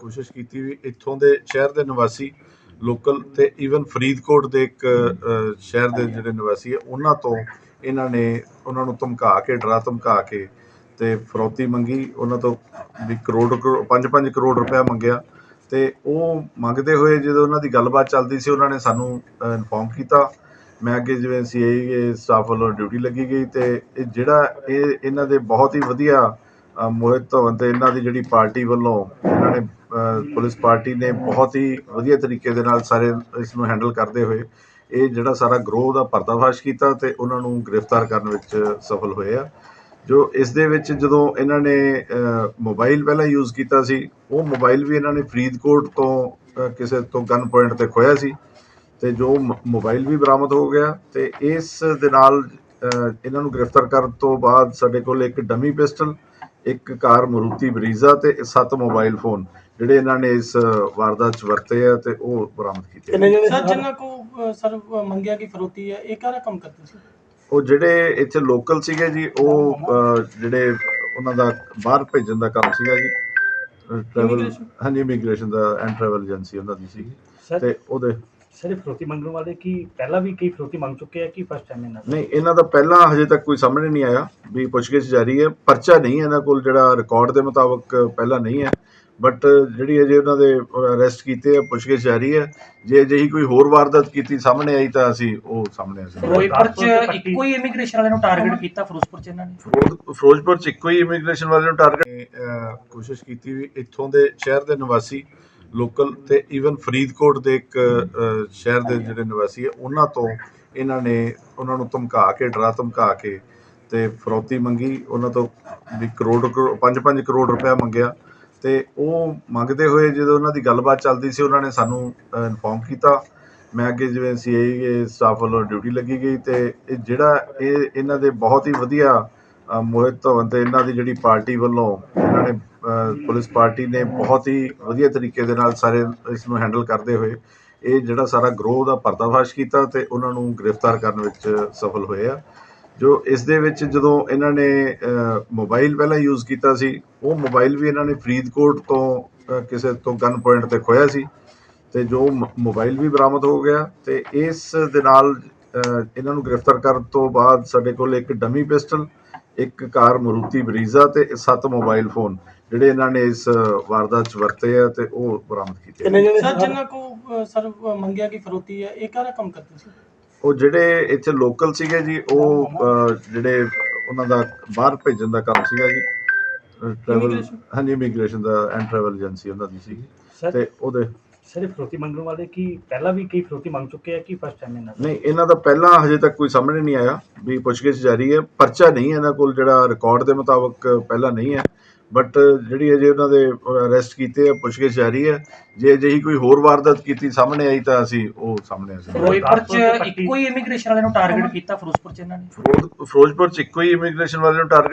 ਕੋਸ਼ਿਸ਼ ਕੀਤੀ ਵੀ ਇੱਥੋਂ ਦੇ ਸ਼ਹਿਰ ਦੇ ਨਿਵਾਸੀ ਲੋਕਲ ਤੇ ਈਵਨ ਫਰੀਦਕੋਟ ਦੇ ਇੱਕ ਸ਼ਹਿਰ ਦੇ ਜਿਹੜੇ ਨਿਵਾਸੀ ਹੈ ਉਹਨਾਂ ਤੋਂ ਇਹਨਾਂ ਨੇ ਉਹਨਾਂ ਨੂੰ ਧਮਕਾ ਕੇ, ਡਰਾ ਧਮਕਾ ਕੇ ਤੇ ਫਰੋਤੀ ਮੰਗੀ, ਉਹਨਾਂ ਤੋਂ ਵੀ ਕਰੋੜ 5-5 ਕਰੋੜ ਰੁਪਇਆ ਮੰਗਿਆ ਤੇ ਉਹ ਮੰਗਦੇ ਹੋਏ ਜਦੋਂ ਉਹਨਾਂ ਦੀ ਗੱਲਬਾਤ ਚੱਲਦੀ ਸੀ, ਉਹਨਾਂ ਨੇ ਸਾਨੂੰ ਇਨਫੋਰਮ ਕੀਤਾ। ਮੈਂ ਅੱਗੇ ਜਿਵੇਂ ਸੀਆਈ ਸਟਾਫ ਵੱਲੋਂ ਡਿਊਟੀ ਲੱਗੀ ਗਈ ਤੇ ਇਹ ਜਿਹੜਾ ਇਹ, ਇਹਨਾਂ ਦੇ ਬਹੁਤ ਹੀ ਵਧੀਆ ਮੋਹਿਤ ਧਵਨ ਤੇ ਇਹਨਾਂ ਦੀ ਜਿਹੜੀ ਪਾਰਟੀ ਵੱਲੋਂ ਇਹਨਾਂ ਨੇ ਪੁਲਿਸ ਪਾਰਟੀ ਨੇ ਬਹੁਤ ਹੀ ਵਧੀਆ ਤਰੀਕੇ ਦੇ ਨਾਲ ਸਾਰੇ ਇਸ ਨੂੰ ਹੈਂਡਲ ਕਰਦੇ ਹੋਏ ਇਹ ਜਿਹੜਾ ਸਾਰਾ ਗਰੋਹ ਦਾ ਪਰਦਾਫਾਸ਼ ਕੀਤਾ ਤੇ ਉਹਨਾਂ ਨੂੰ ਗ੍ਰਿਫਤਾਰ ਕਰਨ ਵਿੱਚ ਸਫਲ ਹੋਏ ਆ। ਜੋ ਇਸ ਦੇ ਵਿੱਚ ਜਦੋਂ ਇਹਨਾਂ ਨੇ ਮੋਬਾਈਲ ਪਹਿਲਾਂ ਯੂਜ਼ ਕੀਤਾ ਸੀ, ਉਹ ਮੋਬਾਈਲ ਵੀ ਇਹਨਾਂ ਨੇ ਫਰੀਦਕੋਟ ਤੋਂ ਕਿਸੇ ਤੋਂ ਗਨ ਪੁਆਇੰਟ ਤੇ ਖੋਇਆ ਸੀ ਤੇ ਜੋ ਮ- ਮੋਬਾਈਲ ਵੀ ਬਰਾਮਦ ਹੋ ਗਿਆ ਤੇ ਇਸ ਦੇ ਨਾਲ ਇਹਨਾਂ ਨੂੰ ਗ੍ਰਿਫਤਾਰ ਕਰਨ ਤੋਂ ਬਾਅਦ ਸਾਡੇ ਕੋਲ ਇੱਕ ਡਮੀ ਪਿਸਟਲ ਇੱਕ ਕਾਰ ਮਰੂਤੀ ਬਰੀਜ਼ਾ ਤੇ ਸੱਤ ਮੋਬਾਈਲ ਫੋਨ ਜਿਹੜੇ ਇਹਨਾਂ ਨੇ ਇਸ ਵਾਰਦਾਤ 'ਚ ਵਰਤੇ ਆ ਤੇ ਉਹ ਬਰਾਮਦ ਕੀਤੇ ਆ। ਸਰ ਜਿਨ੍ਹਾਂ ਕੋ ਸਰ ਮੰਗਿਆ ਕਿ ਫਰੋਤੀ ਹੈ ਇਹ ਕਾਹਦਾ ਕੰਮ ਕਰਦੇ ਸੀ? ਉਹ ਜਿਹੜੇ ਇੱਥੇ ਲੋਕਲ ਸੀਗੇ ਜੀ ਉਹ ਜਿਹੜੇ ਉਹਨਾਂ ਦਾ ਬਾਹਰ ਭੇਜਣ ਦਾ ਕੰਮ ਸੀਗਾ ਜੀ। Travel Immigration? ਹਾਂਜੀ ਇਮੀਗ੍ਰੇਸ਼ਨ ਦਾ ਐਂਡ ਟਰੈਵਲ ਏਜੰਸੀ ਉਹਨਾਂ ਦੀ ਸੀਗੀ। ਸਰ? ਤੇ ਉਹਦੇ ਸਰ ਫਰੋਤੀ ਮੰਗਣ ਵਾਲੇ ਕੀ ਪਹਿਲਾਂ ਵੀ ਕਈ ਫਰੋਤੀ ਮੰਗ ਚੁੱਕੇ ਆ ਕਿ ਫਸਟ ਟਾਈਮ ਇਹਨਾਂ ਦਾ? ਨਹੀਂ ਇਹਨਾਂ ਦਾ ਪਹਿਲਾਂ ਹਜੇ ਤੱਕ ਕੋਈ ਸਾਹਮਣੇ ਨਹੀਂ ਆਇਆ ਵੀ ਪੁੱਛਗਿੱਛ ਜਾਰੀ ਹੈ। ਪਰਚਾ ਨਹੀਂ ਹੈ ਇਹਨਾਂ ਕੋਲ ਜਿਹੜਾ ਰਿਕਾਰਡ ਦੇ ਮੁਤਾਬਕ ਪਹਿਲਾਂ ਨਹੀਂ ਹੈ। ਬਟ ਜਿਹੜੀ ਅਜੇ ਉਹਨਾਂ ਦੇ ਅਰੈਸਟ ਕੀਤੇ ਆ ਪੁੱਛਗਿੱਛ ਜਾਰੀ ਹੈ। ਜੇ ਅਜਿਹੀ ਕੋਈ ਹੋਰ ਵਾਰਦਾਤ ਕੀਤੀ ਸਾਹਮਣੇ ਆਈ ਤਾਂ ਅਸੀਂ ਉਹ ਸਾਹਮਣੇ ਅਸੀਂ ਫਿਰੋਜ਼ਪੁਰ ਚ ਇੱਕੋ ਹੀ ਇਮੀਗ੍ਰੇਸ਼ਨ ਵਾਲੇ ਨੂੰ ਟਾਰਗੇਟ ਕੀਤਾ ਫਿਰੋਜ਼ਪੁਰ ਚ ਇਹਨਾਂ ਨੇ? ਫਿਰੋਜ਼- ਫਿਰੋਜ਼ਪੁਰ ਚ ਇੱਕੋ ਹੀ ਇਮੀਗ੍ਰੇਸ਼ਨ ਵਾਲੇ ਨੂੰ ਟਾਰਗੇਟ ਕੋਸ਼ਿਸ਼ ਕੀਤੀ ਵੀ ਇੱਥੋਂ ਦੇ ਸ਼ਹਿਰ ਦੇ ਨਿਵਾਸੀ ਲੋਕਲ ਤੇ ਈਵਨ ਫਰੀਦਕੋਟ ਦੇ ਇੱਕ ਸ਼ਹਿਰ ਦੇ ਜਿਹੜੇ ਨਿਵਾਸੀ ਹੈ ਉਹਨਾਂ ਤੋਂ ਇਹਨਾਂ ਨੇ ਉਹਨਾਂ ਨੂੰ ਧਮਕਾ ਕੇ, ਡਰਾ ਧਮਕਾ ਕੇ ਤੇ ਫਰੋਤੀ ਮੰਗੀ, ਉਹਨਾਂ ਤੋਂ ਵੀ ਕਰੋੜ 5-5 ਕਰੋੜ ਰੁਪਇਆ ਮੰਗਿਆ ਤੇ ਉਹ ਮੰਗਦੇ ਹੋਏ ਜਦੋਂ ਉਹਨਾਂ ਦੀ ਗੱਲਬਾਤ ਚੱਲਦੀ ਸੀ, ਉਹਨਾਂ ਨੇ ਸਾਨੂੰ ਇਨਫੋਰਮ ਕੀਤਾ। ਮੈਂ ਅੱਗੇ ਜਿਵੇਂ ਸੀਆਈ ਸਟਾਫ ਵੱਲੋਂ ਡਿਊਟੀ ਲੱਗੀ ਗਈ ਤੇ ਇਹ ਜਿਹੜਾ ਇਹ, ਇਹਨਾਂ ਦੇ ਬਹੁਤ ਹੀ ਵਧੀਆ ਮੋਹਿਤ ਧਵਨ ਤੇ ਇਹਨਾਂ ਦੀ ਜਿਹੜੀ ਪਾਰਟੀ ਵੱਲੋਂ ਇਹਨਾਂ ਨੇ ਪੁਲਿਸ ਪਾਰਟੀ ਨੇ ਬਹੁਤ ਹੀ ਵਧੀਆ ਤਰੀਕੇ ਦੇ ਨਾਲ ਸਾਰੇ ਇਸ ਨੂੰ ਹੈਂਡਲ ਕਰਦੇ ਹੋਏ ਇਹ ਜਿਹੜਾ ਸਾਰਾ ਗਰੋਹ ਦਾ ਪਰਦਾਫਾਸ਼ ਕੀਤਾ ਤੇ ਉਹਨਾਂ ਨੂੰ ਗ੍ਰਿਫਤਾਰ ਕਰਨ ਵਿੱਚ ਸਫਲ ਹੋਏ ਆ। ਜੋ ਇਸ ਦੇ ਵਿੱਚ ਜਦੋਂ ਇਹਨਾਂ ਨੇ ਮੋਬਾਈਲ ਪਹਿਲਾਂ ਯੂਜ਼ ਕੀਤਾ ਸੀ, ਉਹ ਮੋਬਾਈਲ ਵੀ ਇਹਨਾਂ ਨੇ ਫਰੀਦਕੋਟ ਤੋਂ ਕਿਸੇ ਤੋਂ ਗਨ ਪੁਆਇੰਟ ਤੇ ਖੋਇਆ ਸੀ ਤੇ ਜੋ ਮ- ਮੋਬਾਈਲ ਵੀ ਬਰਾਮਦ ਹੋ ਗਿਆ ਤੇ ਇਸ ਦੇ ਨਾਲ ਇਹਨਾਂ ਨੂੰ ਗ੍ਰਿਫਤਾਰ ਕਰਨ ਤੋਂ ਬਾਅਦ ਸਾਡੇ ਕੋਲ ਇੱਕ ਡਮੀ ਪਿਸਟਲ ਇੱਕ ਕਾਰ ਮਰੂਤੀ ਬਰੀਜ਼ਾ ਤੇ ਸੱਤ ਮੋਬਾਈਲ ਫੋਨ ਜਿਹੜੇ ਇਹਨਾਂ ਨੇ ਇਸ ਵਾਰਦਾਤ 'ਚ ਵਰਤੇ ਆ ਤੇ ਉਹ ਬਰਾਮਦ ਕੀਤੇ ਆ। ਕਿੰਨੇ ਜਣੇ ਸਰ ਜਿਨ੍ਹਾਂ ਕੋ ਸਰ ਮੰਗਿਆ ਕਿ ਫਰੋਤੀ ਹੈ ਇਹ ਕਾਹਦਾ ਕੰਮ ਕਰਦੇ ਸੀ ਉਹ ਜਿਹੜੇ ਇੱਥੇ ਲੋਕਲ ਸੀਗੇ ਜੀ ਉਹ ਜਿਹੜੇ ਉਹਨਾਂ ਦਾ ਬਾਹਰ ਭੇਜਣ ਦਾ ਕੰਮ ਸੀਗਾ ਜੀ ਟਰੈਵਲ Immigration? ਹਾਂਜੀ ਇਮੀਗ੍ਰੇਸ਼ਨ ਦਾ ਐਂਡ ਟਰੈਵਲ ਏਜੰਸੀ ਉਹਨਾਂ ਦੀ ਸੀਗੀ ਸਰ ਤੇ ਉਹਦੇ ਸਰ ਫਰੋਤੀ ਮੰਗਣ ਵਾਲੇ ਕੀ ਪਹਿਲਾਂ ਵੀ ਕਈ ਫਰੋਤੀ ਮੰਗ ਚੁੱਕੇ ਆ ਕਿ ਫਸਟ ਟਾਈਮ ਇਹਨਾਂ ਦਾ? ਨਹੀਂ ਇਹਨਾਂ ਦਾ ਪਹਿਲਾਂ ਹਜੇ ਤੱਕ ਕੋਈ ਸਾਹਮਣੇ ਨਹੀਂ ਆਇਆ ਵੀ ਪੁੱਛਗਿੱਛ ਜਾਰੀ ਹੈ। ਪਰਚਾ ਨਹੀਂ ਹੈ ਇਹਨਾਂ ਕੋਲ ਜਿਹੜਾ ਰਿਕਾਰਡ ਦੇ ਮੁਤਾਬਕ ਪਹਿਲਾਂ ਨਹੀਂ ਹੈ। ਬਟ ਜਿਹੜੀ ਅਜੇ ਉਹਨਾਂ ਦੇ ਅਰੈਸਟ ਕੀਤੇ ਆ ਪੁੱਛਗਿੱਛ ਜਾਰੀ ਹੈ। ਜੇ ਅਜਿਹੀ ਕੋਈ ਹੋਰ ਵਾਰਦਾਤ ਕੀਤੀ ਸਾਹਮਣੇ ਆਈ ਤਾਂ ਅਸੀਂ ਉਹ ਸਾਹਮਣੇ ਅਸੀਂ ਫਿਰੋਜ਼ਪੁਰ ਚ ਇੱਕੋ ਹੀ ਇਮੀਗ੍ਰੇਸ਼ਨ ਵਾਲੇ ਨੂੰ ਟਾਰਗੇਟ ਕੀਤਾ ਫਿਰੋਜ਼ਪੁਰ ਚ ਇਹਨਾਂ ਨੇ? ਫਿਰੋਜ਼ਪੁਰ ਚ ਇੱਕੋ ਹੀ ਇਮੀਗ੍ਰੇਸ਼ਨ ਵਾਲੇ ਨੂੰ ਟਾਰਗੇਟ